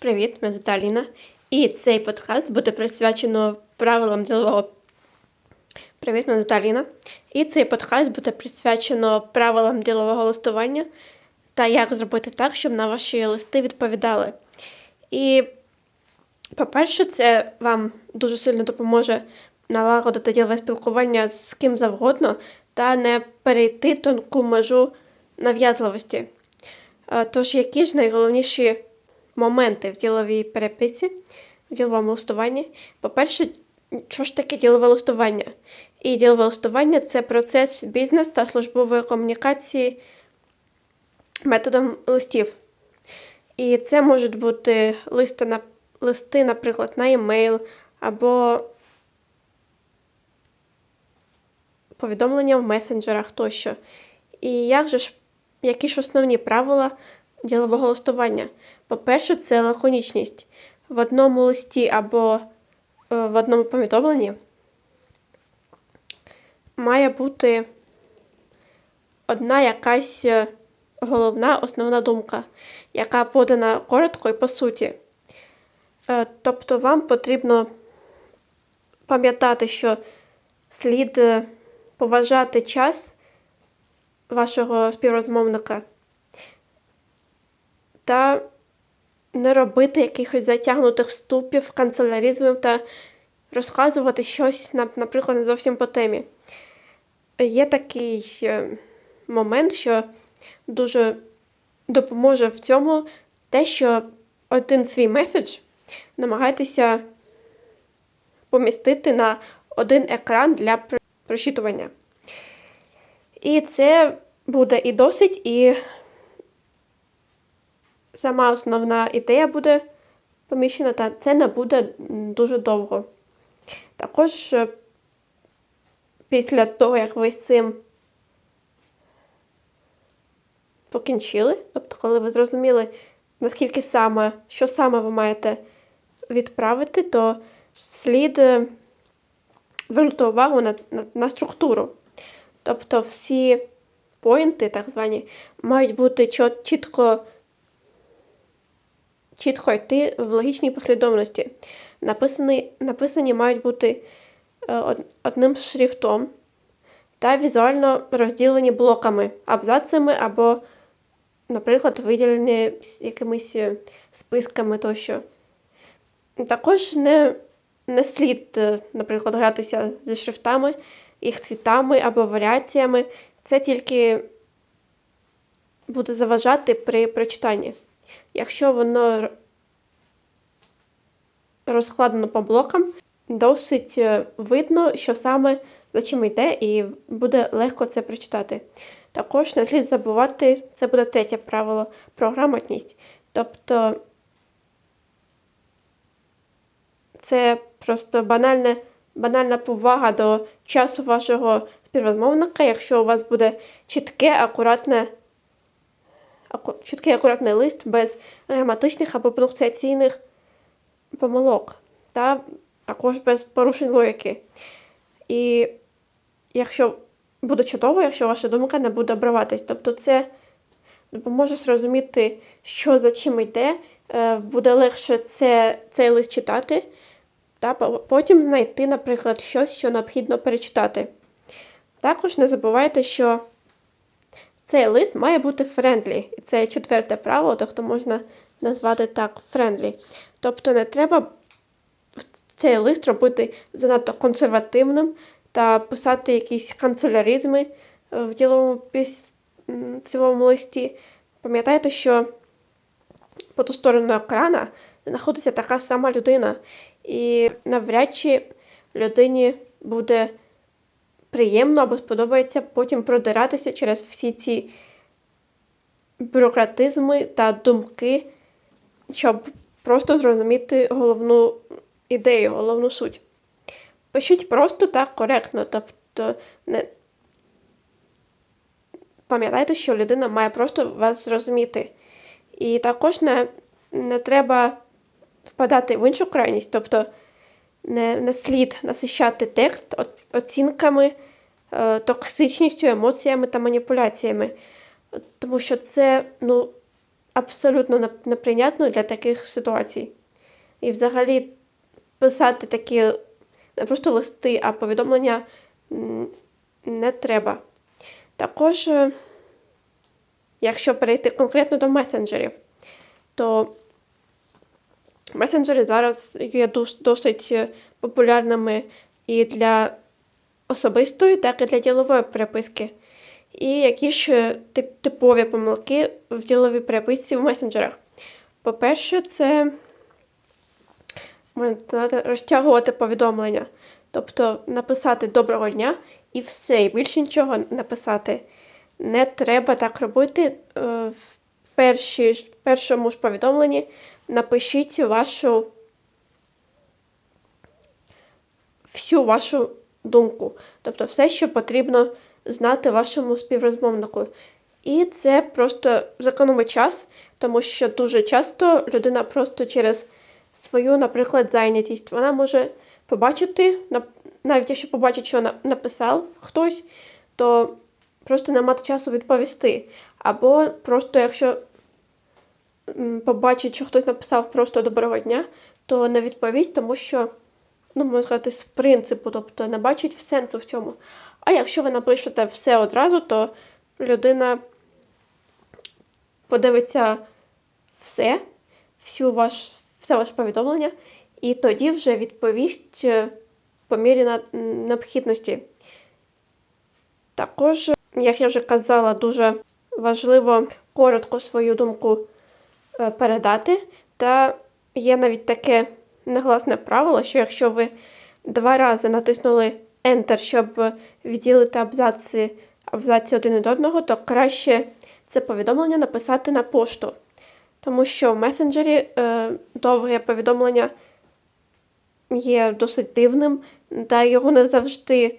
Привіт, мене звати Аліна. І цей подкаст буде присвячено правилам ділового. Привіт, мене звати Аліна. І цей подкаст буде присвячено правилам ділового листування та як зробити так, щоб на ваші листи відповідали. І, по-перше, це вам дуже сильно допоможе налагодити ділове спілкування з ким завгодно та не перейти тонку межу нав'язливості. Е, Тож, які ж найголовніші моменти в діловій переписці, в діловому листуванні? По-перше, що ж таке ділове листування? І ділове листування це процес бізнес та службової комунікації методом листів. І це можуть бути листи, на, листи наприклад, на емейл або повідомлення в месенджерах тощо. І як же ж, які ж основні правила ділового листування? По-перше, це лаконічність. В одному листі або е, в одному повідомленні має бути одна якась е, головна основна думка, яка подана коротко і по суті. Е, Тобто вам потрібно пам'ятати, що слід поважати час вашого співрозмовника та не робити якихось затягнутих вступів, канцеляризмів та розказувати щось, наприклад, не зовсім по темі. Є такий е, момент, що дуже допоможе в цьому те, що один свій меседж намагайтеся помістити на один екран для про- прочитування. І це буде і досить, і сама основна ідея буде поміщена, та це не буде дуже довго. Також е, після того, як ви з цим покінчили, тобто, коли ви зрозуміли, наскільки саме, що саме ви маєте відправити, то слід е, звернути увагу на, на, на структуру. Тобто всі поінти, так звані, мають бути чітко, чітко йти в логічній послідовності. Написані, написані мають бути е, одним шрифтом та візуально розділені блоками, абзацами або, наприклад, виділені якимись е, списками тощо. Також не, не слід, е, наприклад, гратися зі шрифтами, їх цвітами або варіаціями. Це тільки буде заважати при прочитанні. Якщо воно розкладено по блокам, досить е, видно, що саме за чим йде, і буде легко це прочитати. Також не слід забувати, це буде третє правило про грамотність. Тобто це просто банальне, банальна повага до часу вашого співрозмовника, якщо у вас буде чітке, акуратне, аку, чіткий акуратний лист без граматичних або пунктуаційних помилок, та також без порушень логіки. І якщо буде чудово, якщо ваша думка не буде обриватись. Тобто це допоможе зрозуміти, що за чим йде, е, буде легше це, цей лист читати, та потім знайти, наприклад, щось, що необхідно перечитати. Також не забувайте, що цей лист має бути френдлі. І це четверте правило, тобто можна назвати так френдлі. Тобто не треба цей лист робити занадто консервативним та писати якісь канцеляризми в діловому цілому листі. Пам'ятайте, що по ту сторону екрана знаходиться така сама людина, і навряд чи людині буде приємно або сподобається потім продиратися через всі ці бюрократизми та думки, щоб просто зрозуміти головну ідею, головну суть. Пишіть просто так коректно, тобто не пам'ятайте, що людина має просто вас зрозуміти. І також не, не треба впадати в іншу крайність, тобто не, не слід насищати текст оцінками, е, токсичністю, емоціями та маніпуляціями. Тому що це ну, абсолютно неприйнятно для таких ситуацій. І взагалі писати такі не просто листи, а повідомлення не треба. Також, е, якщо перейти конкретно до месенджерів, то месенджери зараз є досить популярними і для особистої, так і для ділової переписки. І які ж типові помилки в діловій переписці в месенджерах? По-перше, це розтягувати повідомлення. Тобто написати доброго дня і все, і більше нічого написати. Не треба так робити. Е, першій, ж- першому ж повідомленні напишіть вашу всю вашу думку. Тобто все, що потрібно знати вашому співрозмовнику. І це просто зекономить час, тому що дуже часто людина просто через свою, наприклад, зайнятість вона може побачити, навіть якщо побачить, що написав хтось, то просто не мати часу відповісти. Або просто якщо побачить, що хтось написав просто доброго дня, то не відповість, тому що, ну, можна сказати, з принципу, тобто не бачить сенсу в цьому. А якщо ви напишете все одразу, то людина подивиться все, всю ваш, все ваше повідомлення, і тоді вже відповість е, по мірі необхідності. Також, як я вже казала, дуже важливо коротко свою думку передати. Та є навіть таке негласне правило, що якщо ви два рази натиснули Enter, щоб е, відділити абзаци, абзаці один від одного, то краще це повідомлення написати на пошту. Тому що в месенджері е, довге повідомлення є досить дивним, та його не завжди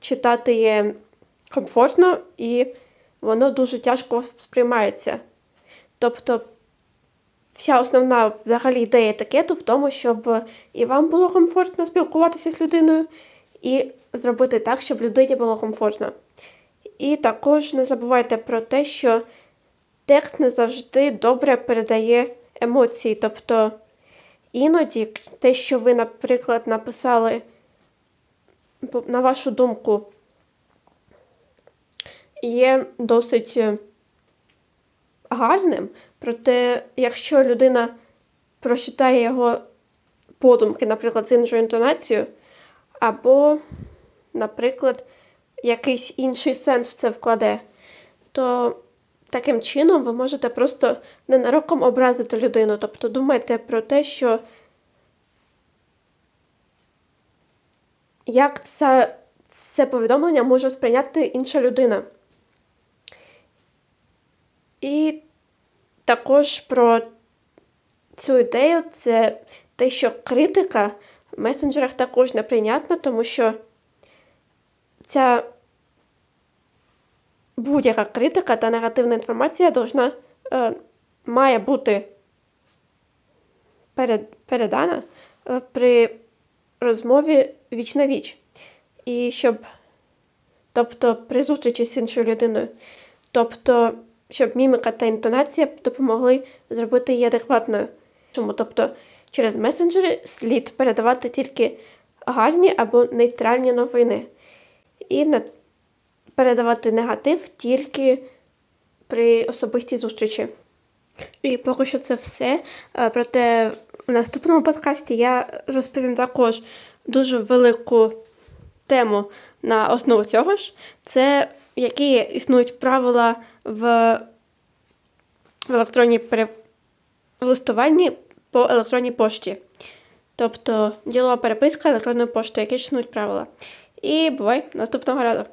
читати є комфортно і воно дуже тяжко сприймається. Тобто, вся основна взагалі ідея етикету в тому, щоб і вам було комфортно спілкуватися з людиною, і зробити так, щоб людині було комфортно. І також не забувайте про те, що текст не завжди добре передає емоції. Тобто іноді те, що ви, наприклад, написали, на вашу думку, є досить е, гарним, проте, якщо людина прочитає його подумки, наприклад, з іншою інтонацією, або, наприклад, якийсь інший сенс в це вкладе, то таким чином ви можете просто ненароком образити людину. Тобто думайте про те, що як це, це повідомлення може сприйняти інша людина. І також про цю ідею це те, що критика в месенджерах також неприйнятна, тому що ця будь-яка критика та негативна інформація должна, е, має бути перед, передана е, при розмові віч на віч. І щоб, тобто при зустрічі з іншою людиною. Тобто, щоб міміка та інтонація допомогли зробити її адекватною. Чому? Тобто, через месенджери слід передавати тільки гарні або нейтральні новини. І передавати негатив тільки при особистій зустрічі. І поки що це все. Е, Проте в наступному подкасті я розповім також дуже велику тему на основу цього ж. Це які існують правила в, в електронній пере... в листуванні по електронній пошті. Тобто ділова переписка електронною поштою, які існують правила. І бувай наступного разу.